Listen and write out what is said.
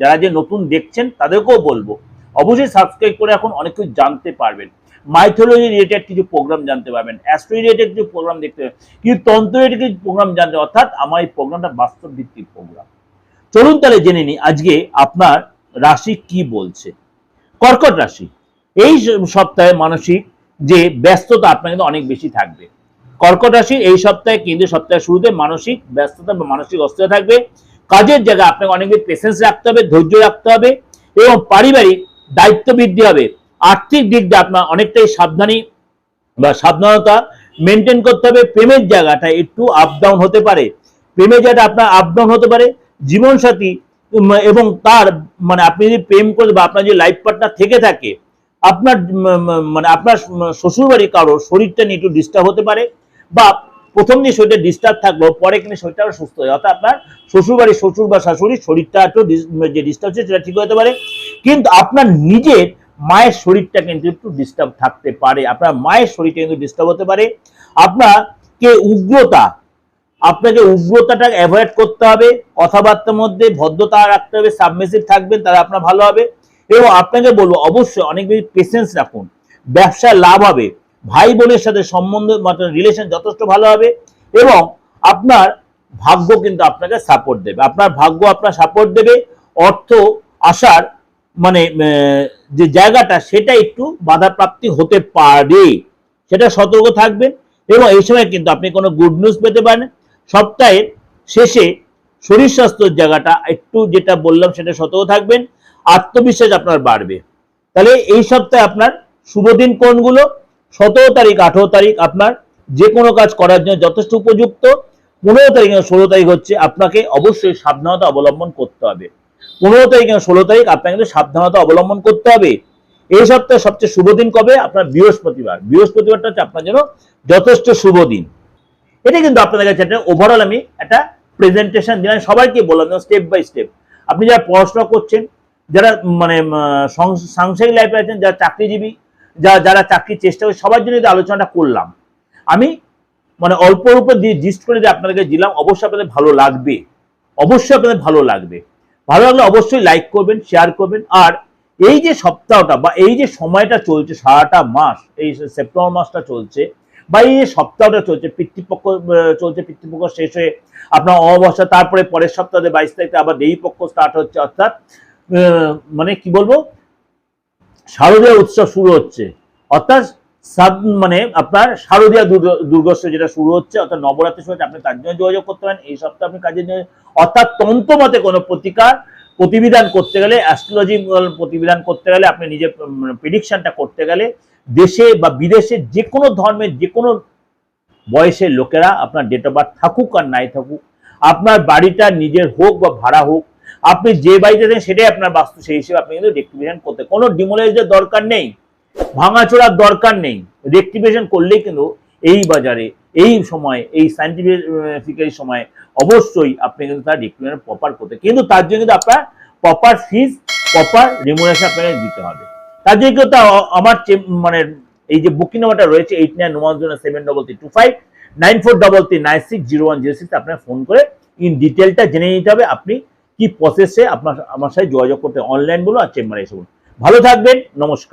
যারা যে নতুন দেখছেন তাদেরকেও বলব। অবশ্যই সাবস্ক্রাইব করে এখন অনেক কিছু জানতে পারবেন। মাইথোলজি রিলেটেড কিছু প্রোগ্রাম জানতে পারবেন। অ্যাস্ট্রো রিলেটেড কিছু প্রোগ্রাম দেখতে পাবেন কিন্তু তন্ত্র রিলেটেড কিছু প্রোগ্রাম জানতে অর্থাৎ আমার এই প্রোগ্রামটা বাস্তব ভিত্তিক প্রোগ্রাম চলুন তাহলে জেনে নিই, আজকে আপনার রাশি কি বলছে? কর্কট রাশি। এই সপ্তাহে মানসিক যে ব্যস্ততা আপনার কিন্তু অনেক বেশি থাকবে। কর্কট রাশি এই সপ্তাহে কিন্তু সপ্তাহের শুরুতে মানসিক ব্যস্ততা বা মানসিক অস্থিরতা থাকবে। কাজের জায়গায় আপনাকে অনেক পেশেন্স রাখতে হবে, ধৈর্য রাখতে হবে এবং পারিবারিক দায়িত্ব বৃদ্ধি হবে। আর্থিক দিক দিয়ে আপনার অনেকটাই সাবধানী বা সাবধানতা মেনটেন করতে হবে। প্রেমের জায়গাটা একটু আপ ডাউন হতে পারে। প্রেমের জায়গাটা আপনার আপ ডাউন হতে পারে। জীবনসাথী এবং তার মানে আপনি যদি প্রেম করে বা আপনার যে লাইফ পার্টনার থেকে থাকে, আপনার মানে আপনার শ্বশুরবাড়ি কারও শরীরটা নিয়ে একটু ডিস্টার্ব হতে পারে বা প্রথম দিন শরীরটা ডিস্টার্ব থাকলেও পরে কিন্তু শরীরটা সুস্থ হয় অর্থাৎ আপনার শ্বশুরবাড়ি শ্বশুর বা শাশুড়ির শরীরটা একটু যে ডিস্টার্ব হচ্ছে সেটা ঠিক হতে পারে। কিন্তু আপনার নিজের মায়ের শরীরটা কিন্তু একটু ডিস্টার্ব থাকতে পারে। আপনার মায়ের শরীরটা কিন্তু ডিস্টার্ব হতে পারে। আপনাকে উগ্রতা, আপনাকে উগ্রতাটা অ্যাভয়েড করতে হবে। কথাবার্তার মধ্যে ভদ্রতা রাখতে হবে সাবমেসিভ থাকবেন, তাহলে আপনার ভালো হবে। এবং আপনাকে বলব, অবশ্যই অনেক বেশি পেশেন্স রাখুন। ব্যবসায় লাভ হবে। ভাই বোনের সাথে সম্বন্ধ রিলেশন যথেষ্ট ভালো হবে এবং আপনার ভাগ্য কিন্তু আপনাকে সাপোর্ট দেবে। আপনার ভাগ্য আপনার সাপোর্ট দেবে, অর্থ আসার মানে যে জায়গাটা সেটা একটু বাধাপ্রাপ্তি হতে পারে। সেটা সতর্ক থাকবেন এবং এই সময় কিন্তু আপনি কোনো গুড নিউজ পেতে পারেন। সপ্তাহের শেষে শরীর স্বাস্থ্যের জায়গাটা একটু যেটা বললাম সেটা সতর্ক থাকবেন। আত্মবিশ্বাস আপনার বাড়বে। তাহলে এই সপ্তাহে আপনার শুভ দিন কোনগুলো? সতেরো তারিখ, আঠেরো তারিখ আপনার যে কোনো কাজ করার জন্য যথেষ্ট উপযুক্ত। পনেরো তারিখ এবং ষোলো তারিখ হচ্ছে আপনাকে অবশ্যই সাবধানতা অবলম্বন করতে হবে। পনেরো তারিখ এবং ষোলো তারিখ আপনাকে কিন্তু সাবধানতা অবলম্বন করতে হবে। এই সপ্তাহে সবচেয়ে শুভ দিন কবে? আপনার বৃহস্পতিবার। বৃহস্পতিবারটা হচ্ছে আপনার জন্য যথেষ্ট শুভ দিন। এটা কিন্তু আপনাদের কাছে একটা ওভারঅল আমি একটা প্রেজেন্টেশন দিলাম। সবাইকে বললাম স্টেপ বাই স্টেপ আপনি যারা পড়াশোনা করছেন, যারা মানে সাংসারিক লাইফে আছেন, যারা চাকরিজীবী যারা যারা চাকরির চেষ্টা করে, সবার জন্য আলোচনাটা করলাম, আমি মানে অল্প অল্প দিয়ে জিস্ট করে যে আপনাদেরকে দিলাম, অবশ্যই আপনাদের ভালো লাগবে, অবশ্যই আপনাদের ভালো লাগবে। ভালো লাগলে অবশ্যই লাইক করবেন শেয়ার করবেন, আর এই যে সপ্তাহটা বা এই যে সময়টা চলছে, সারাটা মাস, এই সেপ্টেম্বর মাসটা চলছে, বা এই যে সপ্তাহটা চলছে, পিতৃপক্ষ চলছে, পিতৃপক্ষ শেষ হয়ে আপনার অমাবস্যা, তারপরে পরের সপ্তাহে বাইশ তারিখে আবার দেবী পক্ষ স্টার্ট হচ্ছে, অর্থাৎ মানে কি বলব শারদীয় উৎসব শুরু হচ্ছে। অর্থাৎ সাত- মানে আপনার শারদীয় দুর্গ- দুর্গোৎসব যেটা শুরু হচ্ছে, অর্থাৎ নবরাত্রি শুরু হচ্ছে, আপনি তার জন্য যোগাযোগ করতে পারেন, এই সপ্তাহে আপনি কাজের জন্য অর্থাৎ তন্ত্র মতে কোনো প্রতিকার প্রতিবিধান করতে গেলে অ্যাস্ট্রোলজি প্রতিবিধান করতে গেলে, আপনি নিজের প্রিডিকশনটা করতে গেলে, দেশে বা বিদেশে যে কোনো ধর্মের যে কোনো বয়সের লোকেরা আপনার ডেট অফ বার্থ থাকুক আর নাই থাকুক, আপনার বাড়িটা নিজের হোক বা ভাড়া হোক আপনি যে বাড়িতে থাকেন সেটাই আপনার বাস্তু, সেই হিসেবে আপনি কিন্তু রেক্টিফিকেশন করতে কোনো ডিমোলাইজের দরকার নেই, ভাঙাচোরার দরকার নেই। রেক্টিফিকেশন করলেই কিন্তু এই বাজারে, এই সময়, এই সাইন্টিফিক সময় অবশ্যই আপনি কিন্তু তার রেক্টিফিকেশন প্রপার করতে কিন্তু তার জন্য কিন্তু আপনার প্রপার ফিজ প্রপার রিমুনেশন আপনাকে দিতে হবে। তার জন্য কিন্তু আমার মানে এই যে বুকিং নাম্বারটা রয়েছে eight nine one zero seven double three two five nine four double three nine six zero one zero six আপনার ফোন করে ইন ডিটেলটা জেনে নিতে হবে। আপনি কি প্রসেসে আপনার, আমার সাথে যোগাযোগ করতে অনলাইন বলুন আর চেম্বারে এসে বলুন। ভালো থাকবেন, নমস্কার।